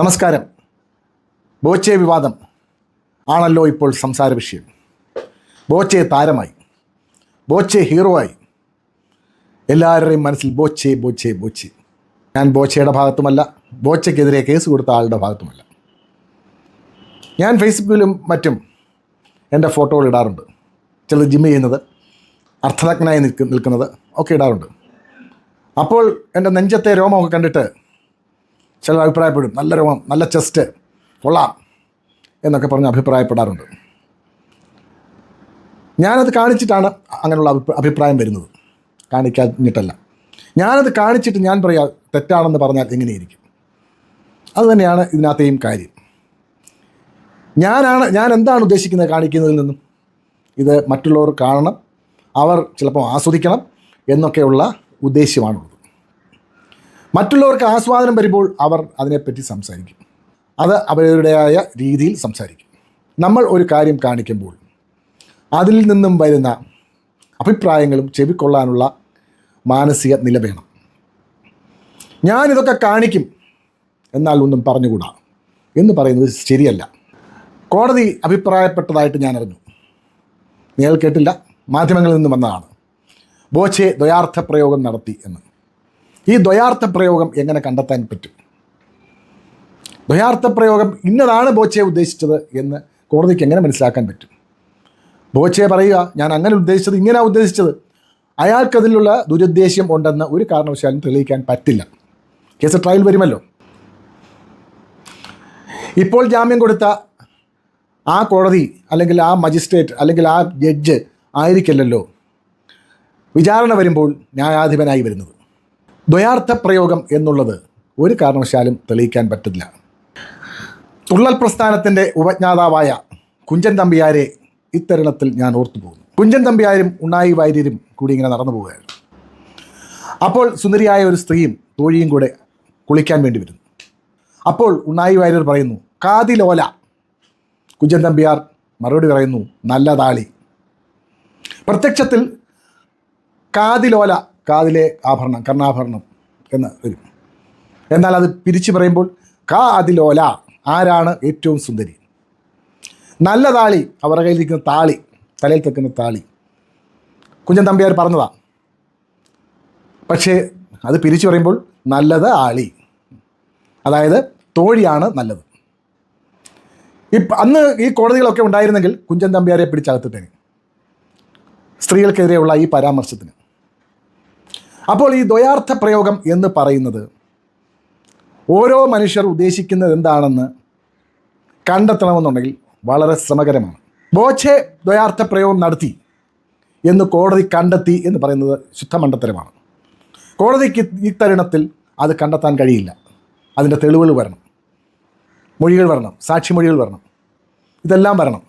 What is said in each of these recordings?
നമസ്കാരം. ബോച്ചെ വിവാദം ആണല്ലോ ഇപ്പോൾ സംസാര വിഷയം. ബോച്ചെ താരമായി. ബോച്ചെ ഹീറോ ആയി. എല്ലാവരുടെയും മനസ്സിൽ ബോച്ചെ ബോച്ചെ ബോച്ചെ. ഞാൻ ബോച്ചയുടെ ഭാഗത്തുമല്ല ബോച്ചയ്ക്കെതിരെ കേസ് കൊടുത്ത ആളുടെ ഭാഗത്തുമല്ല. ഞാൻ ഫേസ്ബുക്കിലും മറ്റും എന്റെ ഫോട്ടോകൾ ഇടാറുണ്ട്. ചിലത് ജിം ചെയ്യുന്നത് നിൽക്ക് നിൽക്കുന്നത് ഒക്കെ ഇടാറുണ്ട്. അപ്പോൾ എന്റെ നെഞ്ചത്തെ രോമമൊക്കെ കണ്ടിട്ട് ചിലർ അഭിപ്രായപ്പെടും. നല്ല രോമം നല്ല ചെസ്റ്റ് കൊള്ളാം എന്നൊക്കെ പറഞ്ഞ് അഭിപ്രായപ്പെടാറുണ്ട്. ഞാനത് കാണിച്ചിട്ടാണ് അങ്ങനെയുള്ള അഭിപ്രായ വരുന്നത്. കാണിക്കാഞ്ഞിട്ടല്ല. ഞാനത് കാണിച്ചിട്ട് ഞാൻ പറയാ തെറ്റാണെന്ന് പറഞ്ഞാൽ എങ്ങനെയിരിക്കും അതുതന്നെയാണ് ഇതിനകത്തെയും കാര്യം. ഞാനാണ് ഞാൻ എന്താണ് ഉദ്ദേശിക്കുന്നത് കാണിക്കുന്നതിൽ നിന്നും? ഇത് മറ്റുള്ളവർ കാണണം. അവർ ചിലപ്പോൾ ആസ്വദിക്കണം എന്നൊക്കെയുള്ള ഉദ്ദേശ്യമാണുള്ളത്. മറ്റുള്ളവർക്ക് ആസ്വാദനം വരുമ്പോൾ അവർ അതിനെപ്പറ്റി സംസാരിക്കും. അത് അവരുടേതായ രീതിയിൽ സംസാരിക്കും. നമ്മൾ ഒരു കാര്യം കാണിക്കുമ്പോൾ അതിൽ നിന്നും വരുന്ന അഭിപ്രായങ്ങളും ചെവിക്കൊള്ളാനുള്ള മാനസിക നില വേണം. ഞാനിതൊക്കെ കാണിക്കും. എന്നാൽ ഒന്നും പറഞ്ഞുകൂടാ. എന്ന് പറയുന്നത് ശരിയല്ല. കോടതി അഭിപ്രായപ്പെട്ടതായിട്ട് ഞാൻ അറിഞ്ഞു. നിങ്ങൾ കേട്ടില്ല. മാധ്യമങ്ങളിൽ നിന്ന് വന്നതാണ്. ബോച്ചെ ദ്വയാർത്ഥ പ്രയോഗം നടത്തി എന്ന്. ഈ ദ്വയാർത്ഥ പ്രയോഗം എങ്ങനെ കണ്ടെത്താൻ പറ്റും? ദ്വയാർത്ഥ പ്രയോഗം ഇന്നതാണ് ബോച്ചയെ ഉദ്ദേശിച്ചത് എന്ന് കോടതിക്ക് എങ്ങനെ മനസ്സിലാക്കാൻ പറ്റും? ബോച്ചയെ പറയുക ഞാൻ അങ്ങനെ ഉദ്ദേശിച്ചത് ഇങ്ങനെയാണ് ഉദ്ദേശിച്ചത്. അയാൾക്കതിലുള്ള ദുരുദ്ദേശ്യം ഉണ്ടെന്ന് ഒരു കാരണവശാലും തെളിയിക്കാൻ പറ്റില്ല. കേസ് ട്രയൽ വരുമല്ലോ. ഇപ്പോൾ ജാമ്യം കൊടുത്ത ആ കോടതി അല്ലെങ്കിൽ ആ മജിസ്ട്രേറ്റ് അല്ലെങ്കിൽ ആ ജഡ്ജ് ആയിരിക്കില്ലല്ലോ. വിചാരണ വരുമ്പോൾ ന്യായാധിപനായി വരുന്നത്. ദ്വയാർത്ഥ പ്രയോഗം എന്നുള്ളത് ഒരു കാരണവശാലും തെളിയിക്കാൻ പറ്റില്ല. തുള്ളൽ പ്രസ്ഥാനത്തിന്റെ ഉപജ്ഞാതാവായ കുഞ്ചൻ തമ്പിയാരെ ഇത്തരുണത്തിൽ ഞാൻ ഓർത്തു പോകുന്നു. കുഞ്ചൻ തമ്പിയാരും ഉണ്ണായി വാര്യരും കൂടി ഇങ്ങനെ നടന്നു പോവുകയായിരുന്നു അപ്പോൾ സുന്ദരിയായ ഒരു സ്ത്രീയും തോഴിയും കൂടെ കുളിക്കാൻ വേണ്ടി വരുന്നു. അപ്പോൾ ഉണ്ണായി വാര്യർ പറയുന്നു കാതിലോല കുഞ്ചൻ തമ്പിയാർ മറുപടി പറയുന്നു നല്ല താളി. പ്രത്യക്ഷത്തിൽ കാതിലോല കാതിലെ ആഭരണം കർണാഭരണം എന്ന് വരും. എന്നാൽ അത് പിരിച്ചു പറയുമ്പോൾ കാ അതിലോല ആരാണ് ഏറ്റവും സുന്ദരി? നല്ല താളി അവരുടെ കയ്യിലിരിക്കുന്ന താളി തലയിൽ തെക്കുന്ന താളി. കുഞ്ചൻ തമ്പിയാർ പറഞ്ഞതാ. പക്ഷേ അത് പിരിച്ചു പറയുമ്പോൾ നല്ലത് ആളി. അതായത് തോഴിയാണ് നല്ലത്. ഇപ്പം അന്ന് ഈ കോടതികളൊക്കെ ഉണ്ടായിരുന്നെങ്കിൽ കുഞ്ചൻ തമ്പിയാരെ പിടിച്ചകത്തിട്ടേനെ. സ്ത്രീകൾക്കെതിരെയുള്ള ഈ പരാമർശത്തിന്. അപ്പോൾ ഈ ദ്വയാർത്ഥ പ്രയോഗം എന്ന് പറയുന്നത് ഓരോ മനുഷ്യർ ഉദ്ദേശിക്കുന്നത് എന്താണെന്ന് കണ്ടെത്തണമെന്നുണ്ടെങ്കിൽ വളരെ ശ്രമകരമാണ്. ബോച്ചെ ദ്വയാർത്ഥ പ്രയോഗം നടത്തി എന്ന് കോടതി കണ്ടെത്തി എന്ന് പറയുന്നത് ശുദ്ധമണ്ടത്തരമാണ് കോടതിക്ക് ഈ തരുണത്തിൽ അത് കണ്ടെത്താൻ കഴിയില്ല. അതിന്റെ തെളിവുകൾ വരണം. മൊഴികൾ വരണം. സാക്ഷിമൊഴികൾ വരണം. ഇതെല്ലാം വരണം.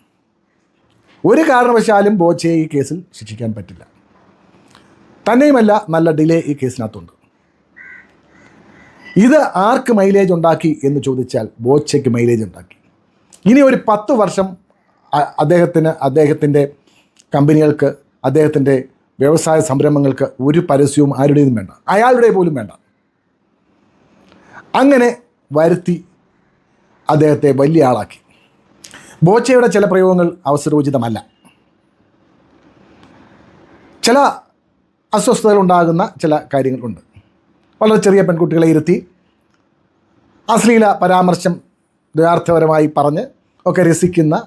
ഒരു കാരണവശാലും ബോച്ചയെ ഈ കേസിൽ ശിക്ഷിക്കാൻ പറ്റില്ല. തന്നെയുമല്ല നല്ല ഡിലേ ഈ കേസിനകത്തുണ്ട്. ഇത് ആർക്ക് മൈലേജ് ഉണ്ടാക്കി എന്ന് ചോദിച്ചാൽ ബോച്ചയ്ക്ക് മൈലേജ് ഉണ്ടാക്കി. ഇനി ഒരു പത്ത് വർഷം അദ്ദേഹത്തിന് അദ്ദേഹത്തിന്റെ കമ്പനികൾക്ക് അദ്ദേഹത്തിന്റെ വ്യവസായ സംരംഭങ്ങൾക്ക് ഒരു പരസ്യവും ആരുടേതും വേണ്ട. അയാളുടെ പോലും വേണ്ട. അങ്ങനെ വരുത്തി അദ്ദേഹത്തെ വലിയ ആളാക്കി. ബോച്ചയുടെ ചില പ്രയോഗങ്ങൾ അവസരോചിതമല്ല. ചില അസ്വസ്ഥതകൾ ഉണ്ടാകുന്ന ചില കാര്യങ്ങളുണ്ട്. വളരെ ചെറിയ പെൺകുട്ടികളെ ഇരുത്തി അശ്ലീല പരാമർശം ദ്വയാർത്ഥപരമായി പറഞ്ഞ് ഒക്കെ രസിക്കുന്ന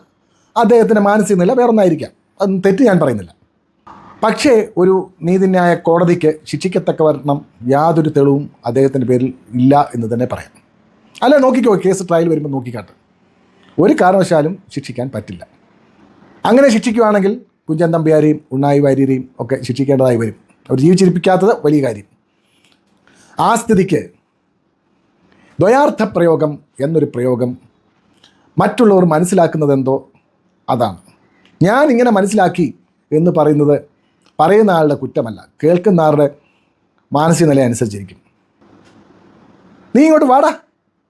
അദ്ദേഹത്തിന്റെ മാനസിക നില വേറൊന്നായിരിക്കാം. അത് തെറ്റ് ഞാൻ പറയുന്നില്ല. പക്ഷേ ഒരു നീതിന്യായ കോടതിക്ക് ശിക്ഷിക്കത്തക്ക വരണം യാതൊരു തെളിവും അദ്ദേഹത്തിന്റെ പേരിൽ ഇല്ല എന്ന് തന്നെ പറയാം. അല്ല നോക്കിക്കോ കേസ് ട്രയൽ വരുമ്പോൾ നോക്കിക്കാട്ട്. ഒരു കാരണവശാലും ശിക്ഷിക്കാൻ പറ്റില്ല. അങ്ങനെ ശിക്ഷിക്കുകയാണെങ്കിൽ കുഞ്ചൻ തമ്പിയാരെയും ഉണ്ണായി വാര്യരെയും ഒക്കെ ശിക്ഷിക്കേണ്ടതായി വരും. അവർ ജീവിച്ചിരിപ്പിക്കാത്തത് വലിയ കാര്യം. ആ സ്ഥിതിക്ക് ദ്വയാർത്ഥ പ്രയോഗം എന്നൊരു പ്രയോഗം മറ്റുള്ളവർ മനസ്സിലാക്കുന്നത് എന്തോ അതാണ്. ഞാൻ ഇങ്ങനെ മനസ്സിലാക്കി എന്ന് പറയുന്നത് പറയുന്ന ആളുടെ കുറ്റമല്ല. കേൾക്കുന്ന ആളുടെ മാനസിക നില അനുസരിച്ചിരിക്കും. നീ ഇങ്ങോട്ട് വാടാ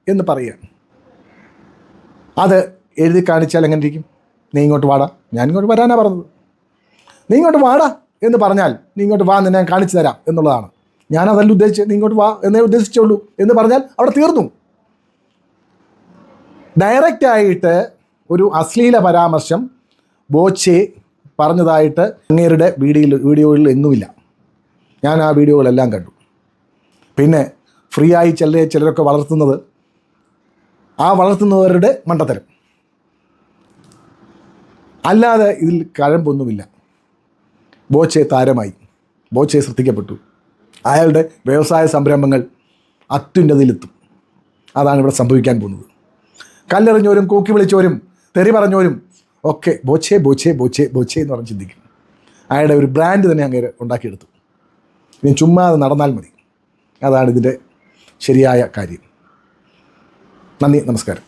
എന്ന് പറയുക. അത് എഴുതി കാണിച്ചാൽ എങ്ങനെ ഇരിക്കും? നീ ഇങ്ങോട്ട് വാടാ. ഞാൻ ഇങ്ങോട്ട് വരാനാണ് പറഞ്ഞത്. നീ ഇങ്ങോട്ട് വാടാ എന്ന് പറഞ്ഞാൽ നീ ഇങ്ങോട്ട് വാ നിന്നെ ഞാൻ കാണിച്ചു തരാം എന്നുള്ളതാണ്. ഞാൻ അതല്ല ഉദ്ദേശിച്ചത് നീ ഇങ്ങോട്ട് വാ എന്നേ ഉദ്ദേശിച്ചുള്ളൂ എന്ന് പറഞ്ഞാൽ അവിടെ തീർന്നു. ഡയറക്റ്റായിട്ട് ഒരു അശ്ലീല പരാമർശം ബോച്ചെ പറഞ്ഞതായിട്ട് അങ്ങേരുടെ വീഡിയോയിൽ വീഡിയോകളിൽ എങ്ങുമില്ല ഞാൻ ആ വീഡിയോകളെല്ലാം കണ്ടു. പിന്നെ ഫ്രീ ആയി ചില ചിലരൊക്കെ വളർത്തുന്നത് ആ വളർത്തുന്നവരുടെ മണ്ടത്തരം. അല്ലാതെ ഇതിൽ കഴമ്പൊന്നുമില്ല. ബോച്ചെ താരമായി. ബോച്ചെ ശ്രദ്ധിക്കപ്പെട്ടു അയാളുടെ വ്യവസായ സംരംഭങ്ങൾ അത്യുന്നതിയിലെത്തും. അതാണ് ഇവിടെ സംഭവിക്കാൻ പോകുന്നത്. കല്ലെറിഞ്ഞവരും കൂക്കി വിളിച്ചവരും തെറി പറഞ്ഞവരും ഒക്കെ ബോച്ചെ ബോച്ചെ ബോച്ചെ ബോച്ചെ എന്ന് പറഞ്ഞ് ചിന്തിക്കും. അയാളുടെ ഒരു ബ്രാൻഡ് തന്നെ അങ്ങനെ ഉണ്ടാക്കിയെടുത്തു. ഇനി ചുമ്മാ അത് നടന്നാൽ മതി. അതാണ് ഇതിന്റെ ശരിയായ കാര്യം. നന്ദി നമസ്കാരം.